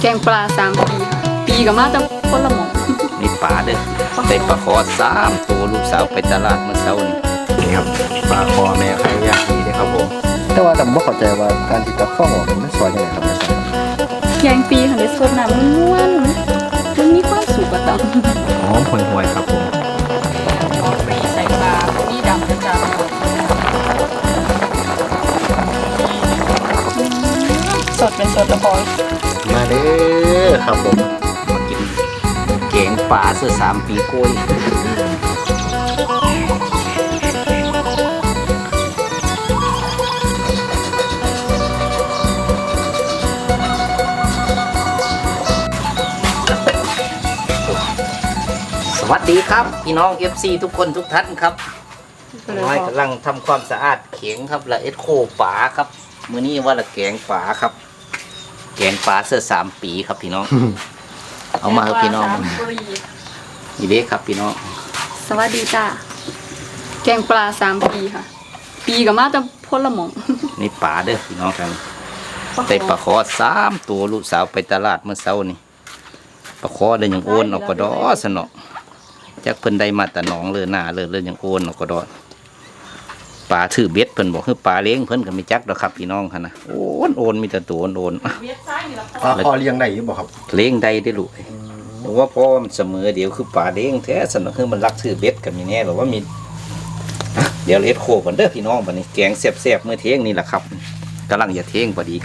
แกงปลาสามปีปีกับมาแต่คนละหมองนี่ปลาเด้อได้ปลาคอสามตัวลูกสาวไปตลาดเมื่อเช้านี่นี่ครับปลาคอแม่ไข่ย่างดีนะครับผมแต่ว่าแต่ผมบ่เข้าใจว่าการที่จะฟ้องออกมันสวยยังไงครับแม่สาวแกงปีค่ะเด็ดสดน้ำมันม่วนมันมีความสุขอะตังหอมห่วยๆครับผมปีใส่ปลาปีดำกระจา สดเป็นสดละพอมาเด้อครับผมมากินแกงปลาเสื้อสามปีโกล้ยสวัสดีครับ พี่น้อง FC ทุกคนทุกท่านครับน้อยกำลังทำความสะอาดเขียงครับและเอ็ดโคฝาครับ มือนี้ว่าละแกงฝาครับ แกงฝาเสื้อสามปีครับพี่น้อง เอามาครับพี่น้องแกปลาสามปีนี่เด้ครับพี่น้องสวัสดีจ้าแกงปลาสามปีค่ะ ปีกับมาแต่คนละหมองนี่ปลาเด้อพี่น้องกันได้ปลาคอสามตัวลูกสาวไปตลาดเมื่อเช้านี่ปลาคอเดินยังโอนออกกระดอสนอจากเพิ่นได้มาแต่หนองเลยหน้าเลยเลยยังโอนออกกระดอ ปลาถือเบ็ดเพิ่นบอกคือปลาเลี้ยงเพิ่นก็ไม่จักดอกครับพี่น้องค่ะนะโอนโอนมีแต่ตัวโอนโอนอะปลาคอเลี้ยงได้อยู่บ่ครับเลี้ยงได้ได้ลูกเพราะว่าพ่อมันเสมอเดี๋ยวคือปลาเลี้ยงแท้สนอคือมันรักถือเบ็ดกับมีแน่หรือว่ามีอะเดี๋ยวเลดโคกันเด้อพี่น้องบัดนี้แกงแซ่บๆเมื่อเที่ยงนี่แหละครับกำลังจะเที่ยงพอดี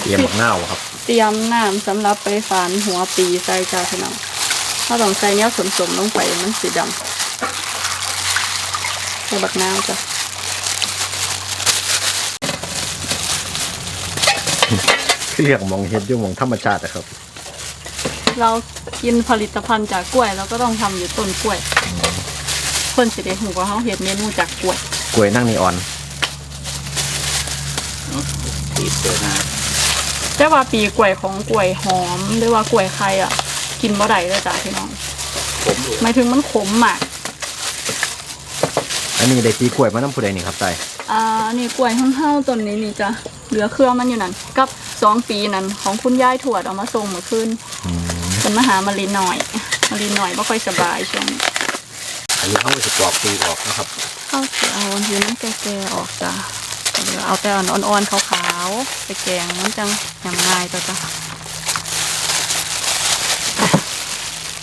เตรียมบักหน้าวครับ เตรียมน้ำสำหรับไปฝานหัวปีใส่จ้าพี่น้อง ถ้าต้องใส่เนี้ยสมๆลงไปมันสีดำใส่บักนาวจ้ะคือเรียกหมองเฮ็ดอยู่หมองธรรมชาติอะครับ เรากินผลิตภัณฑ์จากกล้วยเราก็ต้องทำอยู่ต้นกล้วยเพิ่นสิได้หูว่าเขาเฮ็ดเมนูจากกล้วย กล้วยนั่งนีออนตีเสือหน้าแต่ว่าปีกล้วยของกล้วยหอมหรือว่ากล้วยไข่อะ กินบ่ได้เลยจ้ะพี่น้องผมหมายถึงมันขมมากอันนี้ได้ปีกล้วยมาน้ำผู้ใดนี่ครับใจอ่านี่กล้วยห้องเฮาต้นนี้นี่จ้ะเหลือเครือมันอยู่นั่นกับสองปีนั้นของคุณยายถวดเอามาส่งเมื่อคืนเป็นมาหามารีหน่อยมารีหน่อยไม่ค่อยสบายช่วงนี้อันนี้เขาจะปลอกปีออกนะครับเข้าเสียเอาอยู่น้ำแก่ๆออกจ้ะเหลือเอาแต่อ่อนๆขาวๆไปแกงมันจังอย่างง่ายจ้ะจ้ะ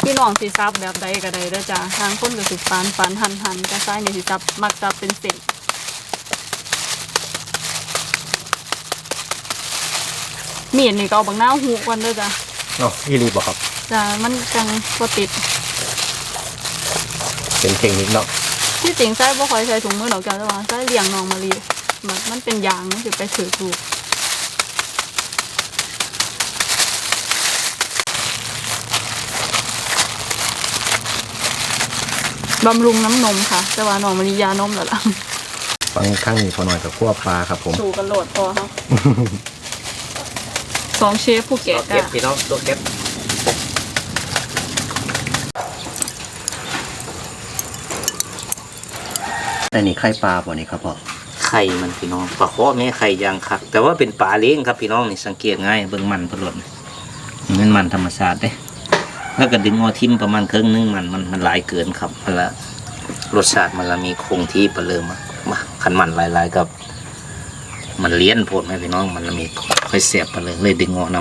พี่น้องสิซับแบบใดก็ได้เด้อจ้ะทางคนก็สิฟานฟานหันหันๆแต่ซ้ายนี่สิซับมักซับเป็นเศษมีดนี่ก็เอาบังหน้าวหูกันเด้อจ้ะอ๋ออีรีบ่ครับ จ้ะมันจังบ่ติดเป็นเทคนิคเนาะที่จริงไส้บ่ค่อยใส่ถุงมือดอกจ้ะแต่ว่าไส้เลี้ยงน้องมะลิมันมันเป็นยางมันสิไปถือถูก บำรุงน้ำนมค่ะ แต่ว่าน้องมะลิยานมแล้วล่ะฟังข้างนี้พอหน่อยกับขั้วปลาครับผม สูกันโหลดพอครับสองเชฟผู้แก่เก็บจ้ะพี่น้องตัวเก็บอันนี้ไข่ปลาบ่นี่ครับพ่อไข่มันพี่น้องปลาคอแม่ไข่ยางคัก แต่ว่าเป็นปลาเลี้ยงครับพี่น้องนี่สังเกตง่ายเบิ่งมันพะโลดนี่มันมันธรรมชาติเด้ แล้วก็ดึงงอทิมประมาณครึ่งนึงมันมันมันหลายเกินครับมันละรสชาติมันละมีคงที่ประเริ่มอะมาขันมันหลายๆกับ มันเลี้ยนโพดไหมพี่น้องมันละมีค่อยเสียบไปเลยเลยดึงงอน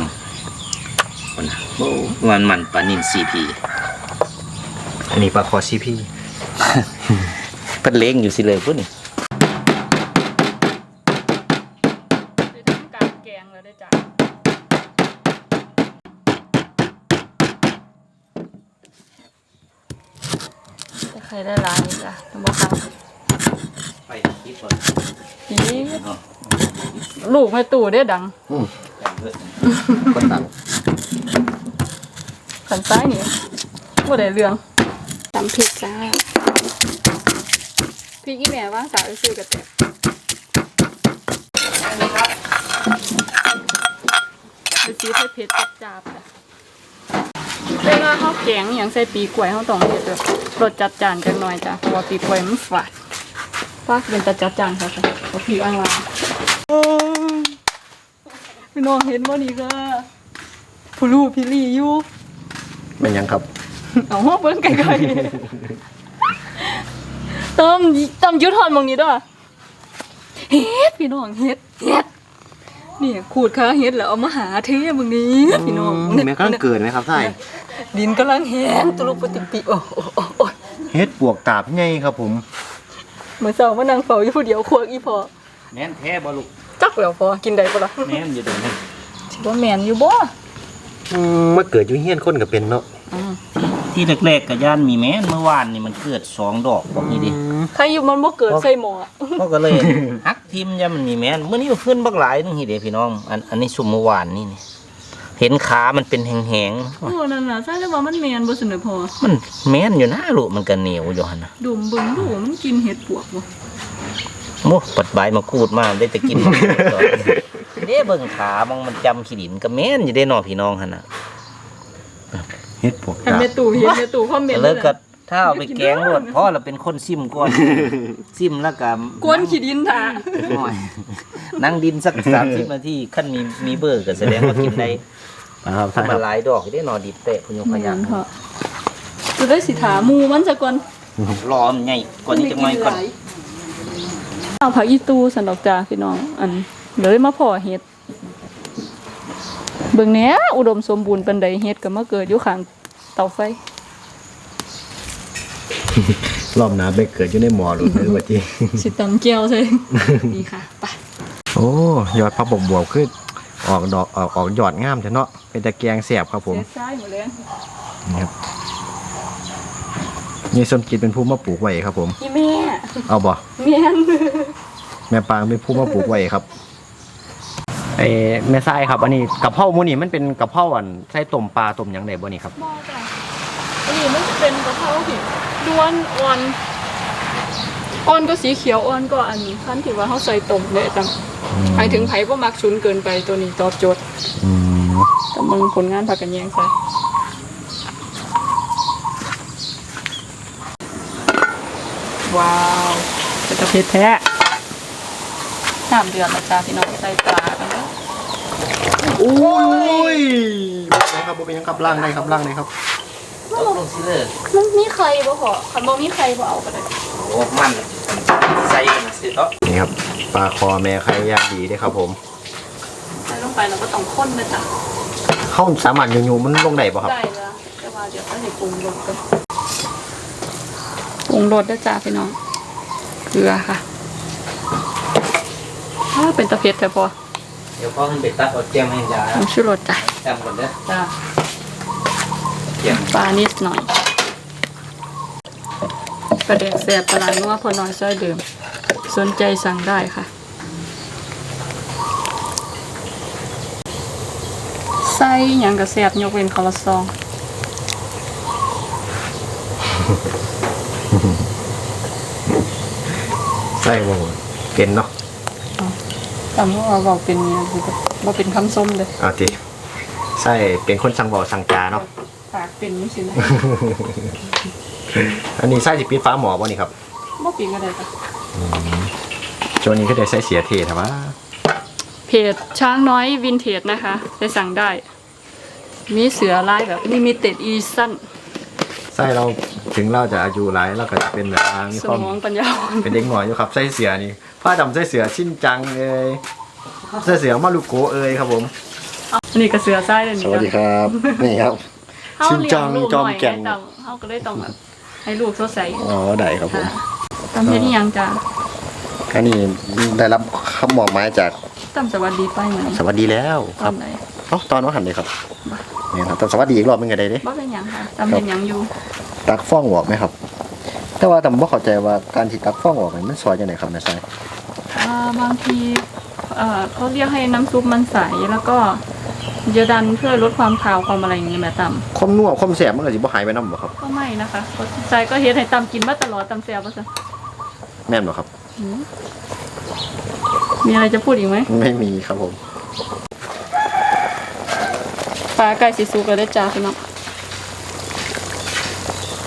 ำมันนะโอ้มันมันปลานินซีพีอันนี้ปลาคอซีพีเป็นเล้งอยู่สิเลยพุ่นนี่ การแกงแล้วได้จ้ะ จะใครได้ร้านนี้จ้ะต้องบอกค่ะไปคิดก่อนอีลูกแม่ตู่ได้ดังคนดังขันซ้ายนี่บ่ได้เรื่องตำพริกจ้าพริกอีแม่ว่างสาวซื้อกระแตกไปซื้อให้เผ็ดจับจาบจ้ะเวลาข้าวแกงอหย่างใส่ปีกล้วยเขาต้องเฮ็ดแบบรสจัดจานจังหน่อยจ้ะเพราะว่าปีกล้วยมันฝาดฝาดเป็นตาจัดจานค่ะจ้ะเอาพริกอ่างลาพี่น้องเห็นบ่นี่ก็ผู้รู้พี่ลี่อยู่ เป็นหยังครับ เอาห้องเบิ้งไกลๆต้มต้มยุทธอนมองนี้ด้วยเฮ็ดพี่น้องเฮ็ดเฮ็ดนี่ขูดขาเฮ็ดแล้วเอามาหาเทมึงนี้พี่น้องแม่กำลังเกิดไหมครับไส้ ดินกำลังแห้งตุลุปติปิโอ้โอ้โอ้โอ้ยเฮ็ดปวกตาบใหญ่ครับผม เหมือนเสามานั่งเฝ้าอยู่ผู้เดียวควกอีพอแม่นแท้บ่ลูกจักแล้วพอกินได้ปะล่ะแม่นอยู่เดี๋ยวนี้สิว่าแม่นอยู่บ่อืมมาเกิดอยู่เฮียนคนก็เป็นเนาะอืมที่แรกๆก็ย่านมีแม่นเมื่อวานนี่มันเกิดสองดอกบอกนี่ดิใครอยู่มันบ่เกิดใส่หมอเขาก็เลย ฮักทิมยามันมีแม่นเมื่อนี้มันขึ้นบักหลายนึงทีเดียวพี่น้อง อันอันนี้สุ่มเมื่อวานนี่นี่ เห็นขามันเป็นแหงโอ้นั่นน่ะใช่แล้วว่ามันแม่นบ่สนอพอ ๆ มันแม่นอยู่นะลูกมันก็เหนียวอยู่หั่นนะดุมเบิ่งดูมันกินเห็ดปวกบ่โอ้ปัดใบมากูดมาได้แต่กิน เด้เบิ่งขามองมันจำขี้ดินก็แม่นอยู่ได้เนอพี่น้องหั่นน่ะ เฮ็ดปวกอันตาบแม่ตู่เห็นแม่ตู่คอมเมนต์แล้วก็นะถ้าเอาไปแกงรวดเพราะเราเป็นคนซิมก่อน ซิมแล้วก็กวนขี้ดินท่าโอ้ยนั่งดินสักสามสิบนาทีขั้นมีมีเบอร์ก็แสดงว่ากินได้ นะครับไส้คมารับหลายดอกได้หนอดิบเตะพุญพยักค่ะจะได้สิถาหมูมันซะก่อนรอมันใหญ่กว่านี้จะน้อยก่อนเอาผักอีตูสันดอกจ้าพี่น้อง อันเลยมาพ่อเห็ดเบิ่งแหน่อุดมสมบูรณ์ปานใดเห็ดก็มาเกิดอยู่ข้างเตาไฟ รอบหน้าไปเกิดอยู่ในหมอหลุดเลยว่าจริงสิตำแก้วใช่นี่ค่ะไปโอ้ยอดพับบกบวบคือ ออกดอกออกออกยอดงามเถอะเนาะเป็นตะแกรงแสบครับผมเสียซ้ายหมดเลยนี่ครับนี่สมจิตเป็นผู้มาปลูกไว้ครับ ผมพี่แม่เอาบ่แม่นแม่ปางเป็นผู้มาปลูกไว้ครับไอ้แม่ทรายครับ อันนี้กะเพราหมูนี่มันเป็นกะเพราอันใส่ต้มปลาต้มหยังไดบ่นี่ครับบ่จ้ะอันนี้มันจะเป็นกะเพราที่ด้วนอ่อนอ่อนก็สีเขียวอ่อนก็อันนี้ขั้นที่ว่าเขาใส่ต้มเลยจัง หมายถึงไผ่บ่มักชุนเกินไปตัวนี้ตอบโจทย์อืมแต่มึงผลงานผักกันแยงใส่ว้าวเป็นตะเพ็ดแท้น้ำเดือดแล้วจ้าพี่น้องใส่ปลากันเนาะโอ้ยบ่เป็นหยังครับบ่เป็นหยังครับล่างได้ครับล่างได้ครับตกลงสิเลยมันมีใครบ่พอคันบ่มีใครบ่เอาก็ได้โอ้มันใส่กันสิเนาะนี่ครับปลาคอแม่ไข่ย่างดีเด้ครับผมใส่ลงไปแล้วก็ต้องข้นนะจ๊ะเข้าสามารถยูๆมันลงได้บ่ครับได้แล้วแต่ว่าเดี๋ยวก็ให้ปรุงรสกันปรุงรสด้วยจ้าพี่น้องเกลือค่ะถ้าเป็นตะเพ็ดแต่พอเดี๋ยวพ่อขึ้นไปตัดเอาแก้มให้ยาน้ำชูรสจ้ะจำก่อนเด้อจ้าแก้มปลานิดหน่อยกระเดกแสบปลาหนัวพอน้อยซอยเดิม สนใจสั่งได้ค่ะ ไส้หยังกระแสบยกเว้นคอละซอง ใส่บ่เป็นเนาะตำว่าบอกเป็นเนี่ยคือแบบว่าเป็นคำส้มเลยเอาติใส่เป็นคนสั่งเว้าสั่งจาเนาะปากเป็นไม่ใช่ไหมอันนี้ใส่สิปิดฟ้าหมอบ่นี่ครับบ่ปีก็ได้ค่ะ ช่วงนี้ก็ได้ใส่เสียเทแต่ว่าเพจช้างน้อยวินเทจนะคะไปสั่งได้ มีเสือลายแบบลิมิเต็ดอีซั่นใส่เราถึงเราจะอายุหลายเราก็จะเป็นแบบว่ามีสความมองปัญญาอ่อนเป็นเด็กหน่อยอยู่ครับใส่เสียนี่ผ้าดำใส่เสือชิ้นจังเอ้ยใส่เสือมาลูกโกเอ้ยครับผม อันนี้ก็เสือไส้เลยนี่สวัสดีครับ นี่ครับเฮาชินเลี้ยจังงลูกจหอมน่อยแก่นไงต้องเฮาก็เลยต้องแบบให้ลูกสดใสอ๋อได้ครับผมตำเฮ็ดอีหยังจ้ะ อันนี้ได้รับคำบอกไม้จากตำสวัสดีไปเหมือนสวัสดีแล้วตครัอบนไหนเอ๋อตอนว่าหันเลยครับนี่ครับแต่สวัสดีอีกรอบนึงก็ได้เด้ บ่เป็นหยังค่ะตำเฮ็ดหยังอยู่ตักฟ้องออกไหมครับ แต่ว่าแต่ผมบ่เข้าใจว่าการที่ตักฟ้องออกนี่มันซอยจังไดครับแม่ใช่อ่าบางทีเอ่อเขาเรียกให้น้ำซุปมันใสแล้วก็เยาดันเพื่อลดความคาวความอะไรอย่างนี้แม่ตำความนัวความแสบมันก็สิบ่หายไปนำบ่ครับ ก็ไม่นะคะเขาใจก็เฮ็ดให้ตำกินมาตลอดตำแซ่บว่าซะแม่นบ่ครับหื มมีอะไรจะพูดอีกไหม ไม่มีครับผม ปลาไก่สีสุกแล้วได้อจ้าพี่น้อง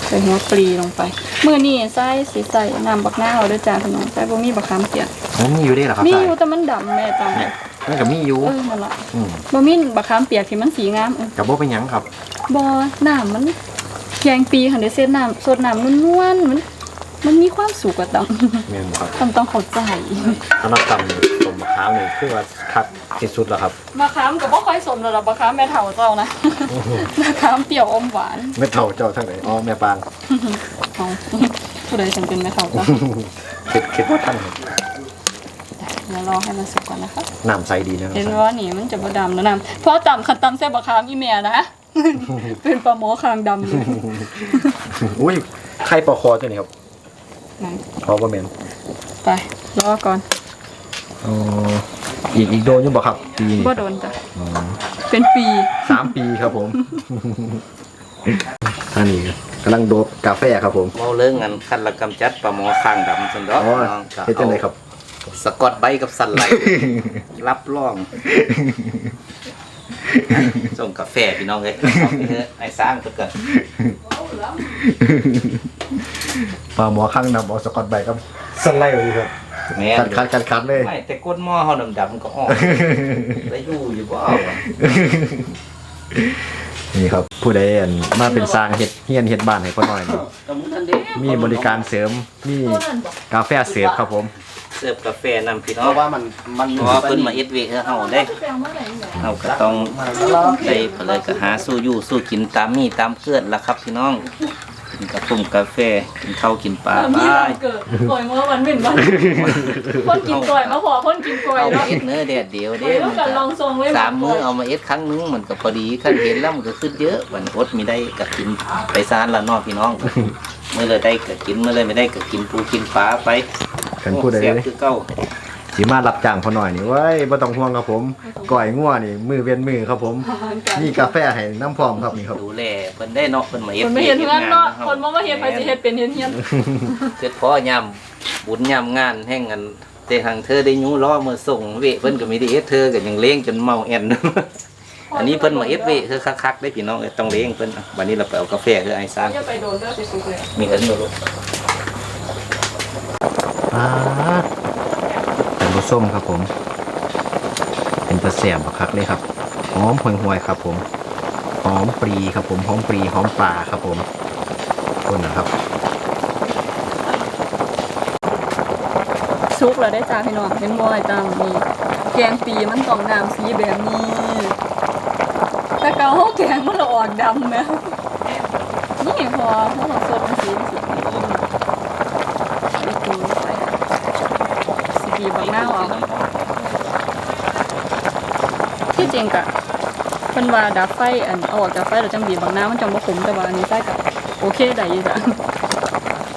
ใส่หัวปลีลงไป มื้อนี้ใส่สิใส่น้ำบักหน้าเอาเด้อจ้าพี่น้องใส่บ่มีบักขามเปียกอ๋อมีอยู่ได้เหรอครับมีใช่อยู่แต่มันดำแม่ตำมันก็มีอยู่เออนั่นล่ะอืมบ่มีบักขามเปียกที่มันสีงามเออกับบ่เป็นหยังครับบ่น้ำมันแกงปีคันได้เส้นน้ำสดน้ำนวลๆมัน มันมีความสุขอะตำแม่นบ่ครับตำต้องเข้าใจสำหรับตำสมมะขามนี่คือว่าคักที่สุดแล้วครับมะขามก็บ่ค่อยสมแล้วล่ะบักขามแม่เฒ่าเจ้านะมะขามเปรี้ยวอมหวานไม่เท่าเจ้าทั้งไหนอ๋อแม่ปางเอาผู้ใดฉันเป็นแม่เฒ่าจ้ะคิดคิดว่าท่านครับเดี๋ยวรอให้มันสุกก่อนนะคะน้ำใสดีนะครับเห็นว่านี่มันจะบ่ดำแล้วน้ำเพราะตำคันตำแซ่บบักขามอีแม่นะเป็นปลาหมอคางดำเลยอุ้ยไข่ปลาคอตัวนี้ครับ ไหนพอบ่แม่นไปรอก่อนอ๋ออีกอีกโดนอยู่บ่ครับปีนี้บ่โดนจ้ะอ๋อเป็นปีสามปีครับผมอันนี้กำลังโดบกาแฟครับผมเมาเรื่องกันคันละกำจัดปลาหมอข้างดำสันดอกอ๋อน้องเฮ็ดจังไดครับ สกอตใบกับสันไหลรับรองส่งกาแฟพี่น้องเลยเอาไปเถอะไอ้สร้างเพื่อน ปลาหมอข้างนำเอาสกอตไบรท์ครับสไลด์เลยครับแม่คัดคัดคัดคัดเลยไม่แต่ก้นหม้อเขาดำๆก็ออกแล้วอยู่อยู่ก็เอาอะนี่ครับผู้ใดอั่นมาเป็นสร้างเฮ็ดเฮียนเฮ็ดบ้านให้พ่อหน่อยนี่แต่มึงทันเด้มีบริการเสริมมีกาแฟเสิร์ฟครับผม เสิร์ฟกาแฟนำพี่น้เพองราะว่ามันมันเพราะว่าเพิ่นมาเอ็ดเวให้เฮาได้เฮาก็ต้องได้เพิ่นเลยก็หาสู้อยู่สู้กินตามมีตามเพื่อนล่ะครับพี่น้อง กินกระปุ่มกาแฟกินข้าวกินปลามีไปวันเกิดก่อยเมื่อวันเป็นวันคนกินก่อยมาขอคนกินก่อยเอามาเนาะเอ็ดเนื้อแดดเดียวไปเด้แล้วกันลองทรงไว้สามมื้อเอามาเอ็ดครั้งหนึงมันก็พอดีคันเห็นแล้วมันก็ขึ้นเยอะมันอดมีได้ก็กินไปซานละเนอพี่น้องเมื่อเลยได้ก็กินเมื่อเลยไม่ได้ก็กินปูกินปลาไปกันผู้ใดโอ้แซ่บคือเก่า สิมารับจ้างพ่อหน่อยนี่เว้ยบ่ต้องห่วงครับผมก่อยงัวนี่ มือเว้นมือครับผมมีกาแฟให้น้ำพร้อมครับนี่ครับดูแลเพิ่นได้เนาะเพิ่นมาเอ็ดคนไม่เห็นเฮือนเนาะคนบ่มาเห็นไปสิเฮ็ดเป็นเฮ็ดเฮียนเกิดพ่อยามบุญยามงานแห่งกันแต่ทางเธอได้ยูล้อมาส่งเวะเพิ่นก็ไม่ได้เอ็ดเธอก็ยังเลี้ยงจนเมาแอนอันนี้เพิ่นมาเอ็ดเวะเธอคักๆได้พี่น้องเอ้ยต้องเลี้ยงเพิ่นอะวันนี้เราไปเอากาแฟคือไอ้ซางอย่าไปโดนเด้อสิสุกเลยมีเอิ้นบ่ลูกอ่าเป็นร ส้มครับผม เป็นประแสบบักคักเลยครับหอมห่วยหวยๆครับผมหอมปรีครับผมหอมปรีหอมปลาครับผมคนนะครับสุกแล้วได้จ้าพี่น้องเห็นบอ้ตามนี่แกงปีมันต้องน้ำสีแบบนี้แต่เกาเฮาแกงมันละออกดำแม่นี่พอเฮาลองสดมันสีนสีนี่คือใส่สี บีบักหน้าวเอาที่จริงกะเพิ่นว่าดับไฟอันเอาออกจากไฟแล้วจังบีบบางน้ำมันจังบ่ขมแต่ว่าอันนี้ใส่กะโอเคได้อยู่จ้ะ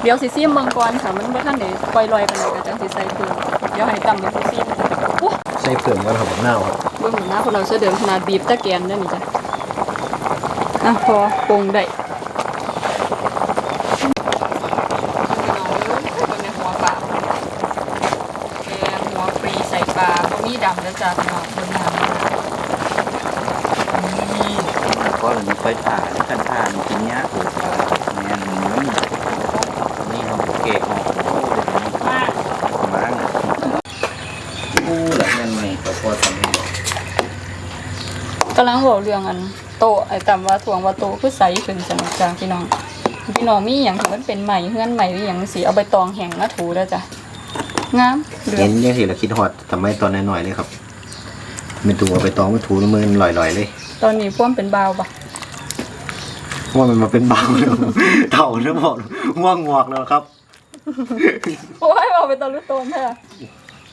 เดี๋ยวสิซิมเบิ่งก่อนค่ะมันบ่ทันได้ปล่อยลอยปานใดก็จังสิใส่เพิ่มเดี๋ยวให้ตำเดี๋ยวสิซิมโอ้ใส่เพิ่มกันครับบักนาวครับเบิ่งหน้าคนเราเสื้อเดิมขนาดบีบตะแกนได้นี่จ้ะอะพอปรุงได้หัวปลาแกงหัวปรีใส่ปลาบ่มีดำแล้วจ้ะพี่น้องเบิ่งน้ำนี่ ก็เลยมีไฟผ่าแล้วกันผ่ามั นกินยากโอ้แม่นนี่นี่เราเกะออกโอ้เดี๋ยวนี้มากมานะอู้หลังนั้นใหม่ก็พอทำให้กำลังบอกเรื่องอันโตะไอ้ตำว่าถ่วงว่าโตะคือใสขึ้นสนุกจ้าพี่น้อง พี่น้องมีอย่างที่มันเป็นใหม่เฮือนใหม่หรืออย่างสีเอาใบตองแห้งมาถูแล้วจ้ะงามเหลือเห็งนยังสิละคิดฮอดทำไมตอนน้อยๆเลยครับเป็นตัวเอาไปตองมาถูน้ำมือลอยๆเลย ตอนนี้พ่วมเป็นบาวปะ ว่ามันมาเป็นบางแล้วเท่าแล้วบอกง่วงงอกแล้วครับ โอ้ยเอาไปตอนรู้โตนแท้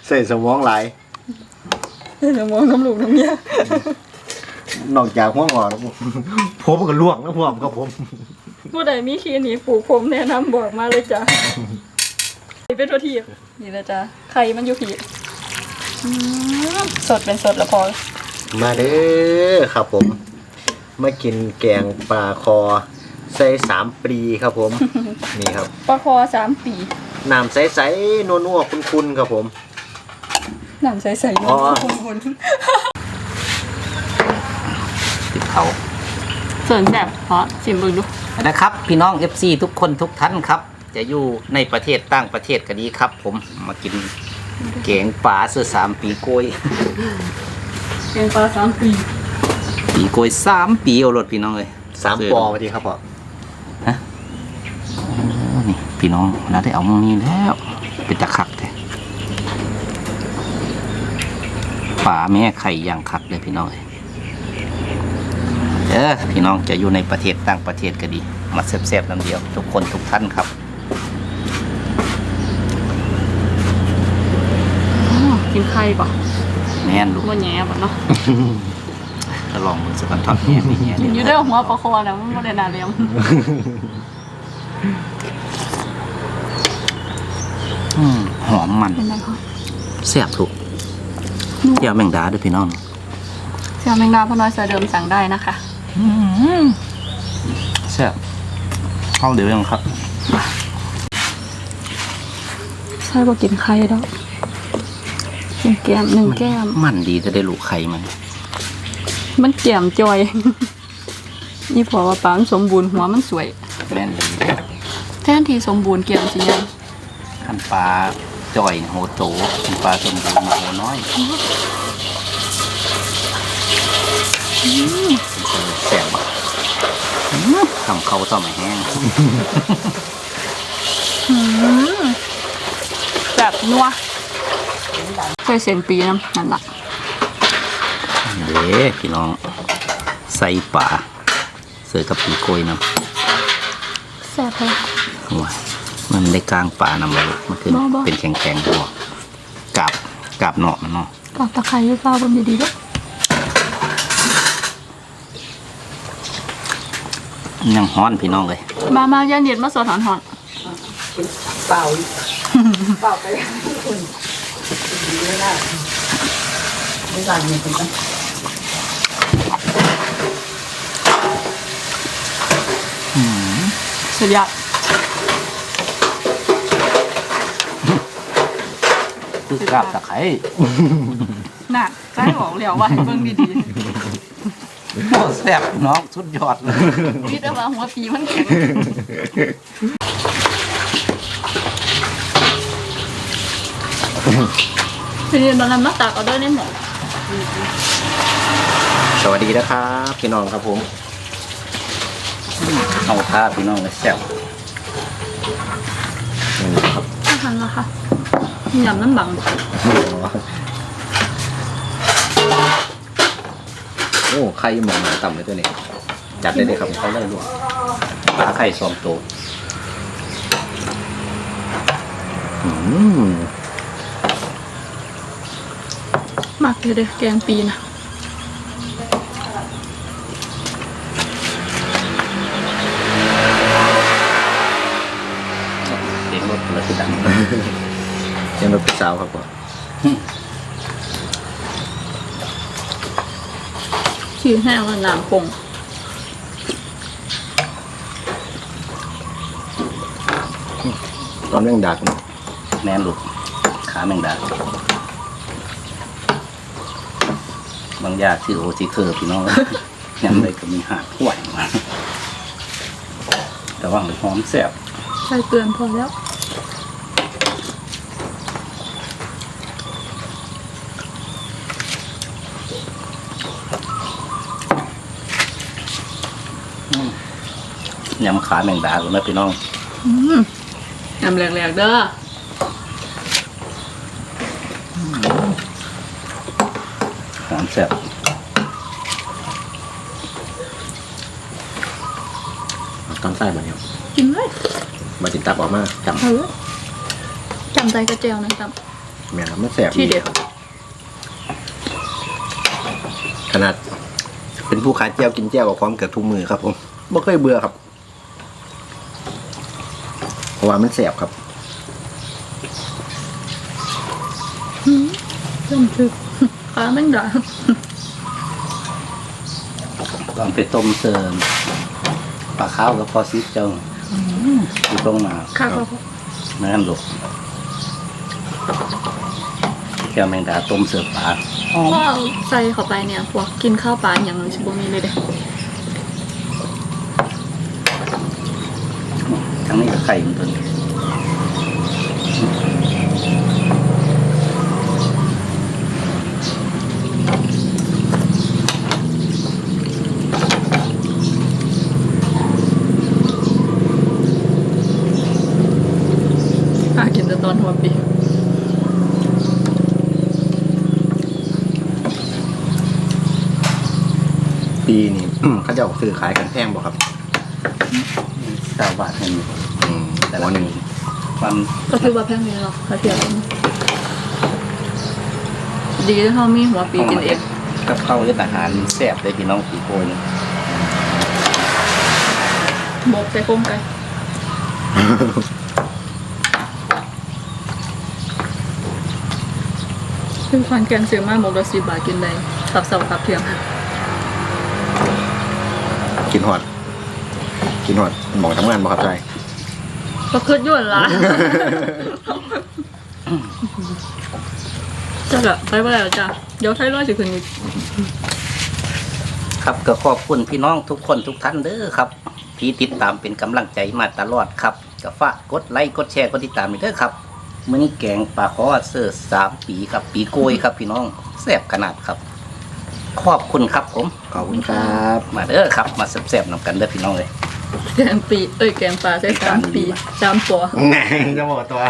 ใส่สมองหลายเดี๋ยวมองน้ำลูกน้ำเมียนอกจากง่วงงอกแล้วผมผมก็ล่วงแล้วผมครับผม ผู้ใดมีคลินิกปลูกผมแนะนำบอกมาเลยจ้ะนี่เป็นตัวทีนี่นะจ๊ะไข่มันอยู่ผีอืมสดเป็นสดแล้วพอ มาเด้อครับผม มากินแกงปลาคอใส่สามปรีครับผม นี่ครับปลาคอสามปีน้ำใสๆนัวๆคุ้นๆครับผมหนังใสๆอ๋อคนติดเขาๆส่วนแซ่บเพราะชิมเบิ่งดูนะครับ พี่น้อง FC ทุกคนทุกท่านครับ จะอยู่ในประเทศต่างประเทศก็ดีครับ ผมมากินแกงปลาเสือสามปีกล้วยแกงปลาสามปี ปีกล้วยสามปีเอารถพี่น้องเลยสามปอพอดีครับพ่อโอ้นี่พี่น้องเราได้เอามองนี้แล้ว เป็นตะคักแท้ป่าแม่ไข่ย่างคักเลยพี่น้องเอ้ยเด้อพี่น้องจะอยู่ในประเทศต่างประเทศก็ดี มาแซ่บๆน้ำเดียว ทุกคนทุกท่านครับอ๋อกินไข่ป่ะแม่นลูกมันแย่ป่ะเนาะ จะลองมือสักกันทอดแง่ไม่แง่กินอเดียู่ยวได้หัวปลาคอนะมันไม่ได้นาเลี้ยงอืมหอมมันเป็นไรคะแซ่บลูกเจียวแมงดาด้วยพี่น้องเสี่ยวแมงดาพ่อน้อยเสือเดิมสั่งได้นะคะ แซ่บเข้าเดี๋ยวยังครับ ใช่ว่ากินไข่แล้วกินแก้มหนึ่งแก้ม มันดีจะได้ลูกไข่มัน มันแก้มจอย นี่พอว่าปลามันสมบูรณ์หัวมันสวยแม่นเลยแทนที่สมบูรณ์แก้มสิยังขันปลาจ่อยโหโตขันปลาสมบูรณ์โหน้อยแซ่บอะทำเขาต่อไม่แห้งแบบนัวเคยเสียนปีน้ำนั่นละ เด้พี่น้อง ใส่ป่าเสือกับปีโกยน้แซ่บเลยำหัวมันได้กลางป่านำไว้มันคือบ่บ่เป็นแข็งๆหัวกาบกาบเนาะมันเนาะกับตะไคร้ด้วยเปล่าบนดีๆด้วยยังฮ้อนพี่น้องเลย มามาย่าเนียดมาสดหอนหอนเปล่าเปล่าไปคุณไม่ได้ไม่ได้เนี่ยคุณต้อง สุดยอดคือกาบตะไคร้น่ะใกล้บอกแล้วว่าให้เบิ่งดีโอ้แซ่บน้องสุดยอดเลยๆคิดว่าหัวปีมันแข็งทีนี้มันมาตักเอาด้วยในหม้อสวัสดีนะครับ พี่น้องครับผม เอาท่าพี่น้องเลยแซ่บนี่ครับอาหารละค่ะยำน้ำบังโอ้ไข่หมองหนาต่ำเลยตัวนี้ จัดได้เลยครับเขาเลยลูกปลาไข่สอมโตอืมมากเลยเด้อแกงปีนะ เด็กรถเลยคือดัง ยังรถพี่สาวครับพ่อขี้แห้งแล้วน้ำปงตอนเรื่องดักแม่นลูกขาแมงดาบางอยางที่โอซีเคอร์พี่น้อง ยังเลยก็มีหาดห่วยมาแต่ว่ามันหอมแซ่บใส่เกลือนพอแล้ว ยำขาแมงดาคุณนะพี่น้องอืมยำแหลกๆเด้อหอมแซ่บตอนใต้มาเนี่ยกินเลยมาติดตับออกมาจเออจำใจกระเจียวนะจำแม่ครับมันแสบำที่เด็ดขนาด เป็นผู้ขายเจียวกินเจียวกับพร้อมเกือบทุกมือครับผมไม่เคยเบื่อครับเพ ราะว่ามันแสบครับเริ่มถึกขาแม่งด่าตอนไปต้มเสริมปลาข้าวกับพอซิเจ้าอยู่ตรงมาข้าวก็แม่นลูกแก้วแมงดาต้มเสิร์ฟปลาหอมพอเอาใส่เข้าไปเนี่ยพวกกินข้าวปลาอย่างเลยชิบมีเลยเด้างนี้กัไข่มันตันกินแต่ตอนหัวปีปีนี้เขาจะออกซื้อขายกันแพงบอกครับเก้าบาทเท่านี้ หนึ่งความก็คือว่าแพงนี้หรอกถ้าเทียบกันดีที่เขามีหัวปีกินเองกับข้าวเลืออาหารแซ่บเลยพี่น้องปีโกยหมกใส่โครงไก่คือควันแกงเสียมากหมกละสิบบาทกินได้ขับเสาขับเที่ยงกินหอด กินหอดหมองทำงานบ่ครับใจ ก็คืดย่วนละจ้าละไปไปแล้วจ้ะเดี๋ยวไทยร้อยสิคืนนี้ครับก็ขอบคุณพี่น้องทุกคนทุกท่านเด้อครับ ที่ติดตามเป็นกำลังใจมาตลอดครับก็ฝากกดไลค์กดแชร์กดติดตามด้วยเด้อครับมื้อนี้แกงปลาคอเสิร์ฟสามปีครับ ปีโกยครับ พี่น้องแซ่บขนาดครับ ขอบคุณครับผม ขอบคุณครับ มาเด้อครับ มาแซ่บๆนำกันเด้อพี่น้องเลย แกงปี เอ้ยแกงปลาใช้สามปีสามปัวแหงจะบอกตัว